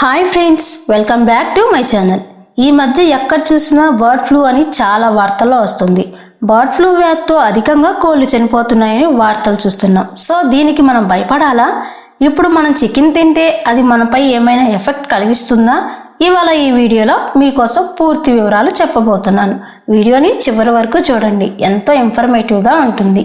Hi friends welcome back to my channel. ఈ మధ్య ఎక్కడ చూసినా బర్డ్ ఫ్లూ అని చాలా వార్తల్లో వస్తుంది. బర్డ్ ఫ్లూ వ్యాధితో అధికంగా కోళ్ళు చనిపోతున్నాయని వార్తలు చూస్తున్నాం. సో దీనికి మనం భయపడాలా? ఇప్పుడు మనం చికెన్ తింటే అది మనపై ఏమైనా ఎఫెక్ట్ కలిగిస్తుందా? ఇవాళ ఈ వీడియోలో మీకోసం పూర్తి వివరాలు చెప్పబోతున్నాను. వీడియోని చివరి వరకు చూడండి. ఎంతో ఇన్ఫర్మేటివ్గా ఉంటుంది.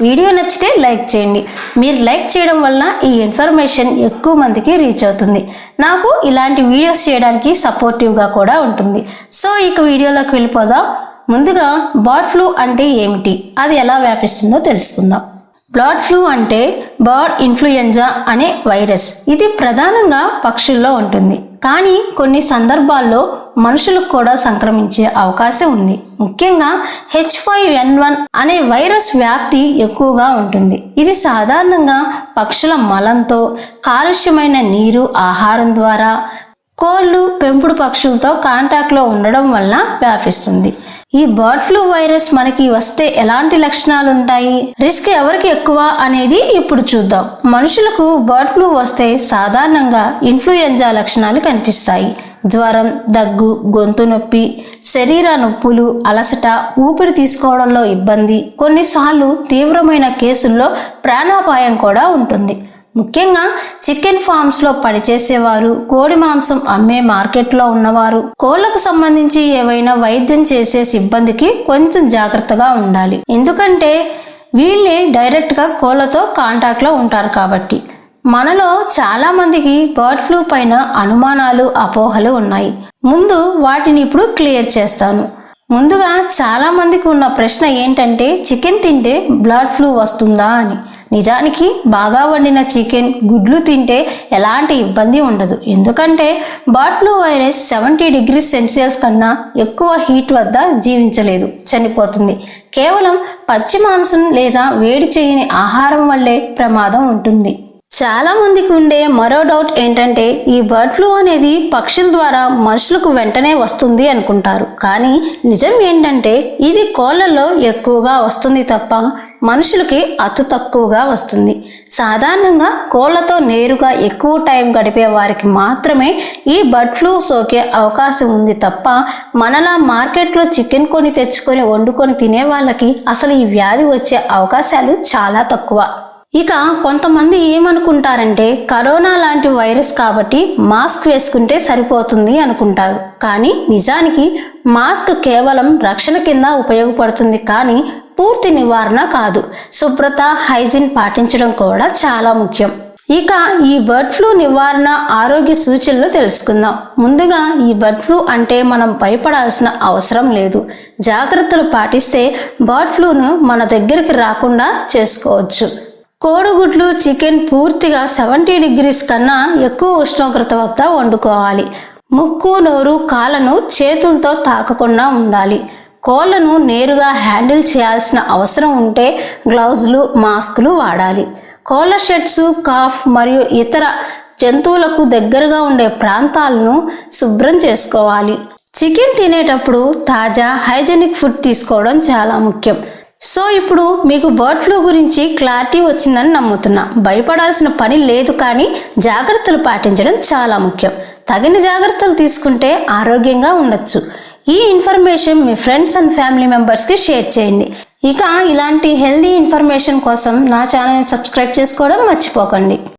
వీడియో నచ్చితే లైక్ చేయండి. మీరు లైక్ చేయడం వలన ఈ ఇన్ఫర్మేషన్ ఎక్కువ మందికి రీచ్ అవుతుంది. నాకు ఇలాంటి వీడియోస్ చేయడానికి సపోర్టివ్గా కూడా ఉంటుంది. సో ఇక వీడియోలోకి వెళ్ళిపోదాం. ముందుగా బర్డ్ ఫ్లూ అంటే ఏమిటి? అది ఎలా వ్యాపిస్తుందో తెలుసుకుందాం. బర్డ్ ఫ్లూ అంటే బర్డ్ ఇన్ఫ్లుయెంజా అనే వైరస్. ఇది ప్రధానంగా పక్షుల్లో ఉంటుంది. కానీ కొన్ని సందర్భాల్లో మనుషులకు కూడా సంక్రమించే అవకాశం ఉంది. ముఖ్యంగా హెచ్ ఫైవ్ ఎన్ వన్ అనే వైరస్ వ్యాప్తి ఎక్కువగా ఉంటుంది. ఇది సాధారణంగా పక్షుల మలంతో కాలుష్యమైన నీరు ఆహారం ద్వారా కోళ్ళు పెంపుడు పక్షులతో కాంటాక్ట్లో ఉండడం వలన వ్యాపిస్తుంది. ఈ బర్డ్ ఫ్లూ వైరస్ మనకి వస్తే ఎలాంటి లక్షణాలు ఉంటాయి? రిస్క్ ఎవరికి ఎక్కువ అనేది ఇప్పుడు చూద్దాం. మనుషులకు బర్డ్ ఫ్లూ వస్తే సాధారణంగా ఇన్ఫ్లుయెంజా లక్షణాలు కనిపిస్తాయి. జ్వరం దగ్గు గొంతు నొప్పి శరీర నొప్పులు అలసట ఊపిరి తీసుకోవడంలో ఇబ్బంది. కొన్నిసార్లు తీవ్రమైన కేసుల్లో ప్రాణాపాయం కూడా ఉంటుంది. ముఖ్యంగా చికెన్ ఫార్మ్స్లో పనిచేసేవారు కోడి మాంసం అమ్మే మార్కెట్లో ఉన్నవారు. కోళ్ళకు సంబంధించి ఏవైనా వైద్యం చేసే సిబ్బందికి కొంచెం జాగ్రత్తగా ఉండాలి. ఎందుకంటే వీళ్ళే డైరెక్ట్గా కోళ్ళతో కాంటాక్ట్లో ఉంటారు కాబట్టి. మనలో చాలా మందికి బర్డ్ ఫ్లూ పైన అనుమానాలు అపోహలు ఉన్నాయి. ముందు వాటిని ఇప్పుడు క్లియర్ చేస్తాను. ముందుగా చాలా మందికి ఉన్న ప్రశ్న ఏంటంటే చికెన్ తింటే బ్లడ్ ఫ్లూ వస్తుందా? అని. నిజానికి బాగా వండిన చికెన్ గుడ్లు తింటే ఎలాంటి ఇబ్బంది ఉండదు. ఎందుకంటే bird flu virus seventy degree Celsius కన్నా ఎక్కువ హీట్ వద్ద జీవించలేదు చనిపోతుంది. కేవలం పచ్చి మాంసం లేదా వేడి చేయని ఆహారం వల్లే ప్రమాదం ఉంటుంది. చాలా మందికి ఉండే మరో డౌట్ ఏంటంటే ఈ బర్డ్ ఫ్లూ అనేది పక్షుల ద్వారా మనుషులకు వెంటనే వస్తుంది అనుకుంటారు. కానీ నిజం ఏంటంటే ఇది కోళ్ళల్లో ఎక్కువగా వస్తుంది తప్ప మనుషులకి అతి తక్కువగా వస్తుంది. సాధారణంగా కోళ్ళతో నేరుగా ఎక్కువ టైం గడిపే వారికి మాత్రమే ఈ బర్డ్ ఫ్లూ సోకే అవకాశం ఉంది తప్ప మనలా మార్కెట్లో చికెన్ కొని తెచ్చుకొని వండుకొని తినే వాళ్ళకి అసలు ఈ వ్యాధి వచ్చే అవకాశాలు చాలా తక్కువ. ఇక కొంతమంది ఏమనుకుంటారంటే కరోనా లాంటి వైరస్ కాబట్టి మాస్క్ వేసుకుంటే సరిపోతుంది అనుకుంటారు. కానీ నిజానికి మాస్క్ కేవలం రక్షణ కింద ఉపయోగపడుతుంది కానీ పూర్తి నివారణ కాదు. శుభ్రత హైజీన్ పాటించడం కూడా చాలా ముఖ్యం. ఇక ఈ బర్డ్ ఫ్లూ నివారణ ఆరోగ్య సూచనలు తెలుసుకుందాం. ముందుగా ఈ బర్డ్ ఫ్లూ అంటే మనం భయపడాల్సిన అవసరం లేదు. జాగ్రత్తలు పాటిస్తే బర్డ్ ఫ్లూను మన దగ్గరికి రాకుండా చేసుకోవచ్చు. కోడిగుడ్లు చికెన్ పూర్తిగా సెవెంటీ డిగ్రీస్ కన్నా ఎక్కువ ఉష్ణోగ్రత వద్ద వండుకోవాలి. ముక్కు నోరు కాళ్ళను చేతులతో తాకకుండా ఉండాలి. కోళ్ళను నేరుగా హ్యాండిల్ చేయాల్సిన అవసరం ఉంటే గ్లౌజులు మాస్కులు వాడాలి. కోళ్ళ షెడ్స్ కాఫ్ మరియు ఇతర జంతువులకు దగ్గరగా ఉండే ప్రాంతాలను శుభ్రం చేసుకోవాలి. చికెన్ తినేటప్పుడు తాజా హైజెనిక్ ఫుడ్ తీసుకోవడం చాలా ముఖ్యం. సో ఇప్పుడు మీకు బర్డ్ ఫ్లూ గురించి క్లారిటీ వచ్చిందని నమ్ముతున్నా. భయపడాల్సిన పని లేదు కానీ జాగ్రత్తలు పాటించడం చాలా ముఖ్యం. తగిన జాగ్రత్తలు తీసుకుంటే ఆరోగ్యంగా ఉండొచ్చు. ఈ ఇన్ఫర్మేషన్ మీ ఫ్రెండ్స్ అండ్ ఫ్యామిలీ మెంబర్స్కి షేర్ చేయండి. ఇక ఇలాంటి హెల్దీ ఇన్ఫర్మేషన్ కోసం నా ఛానల్ని సబ్స్క్రైబ్ చేసుకోవడం మర్చిపోకండి.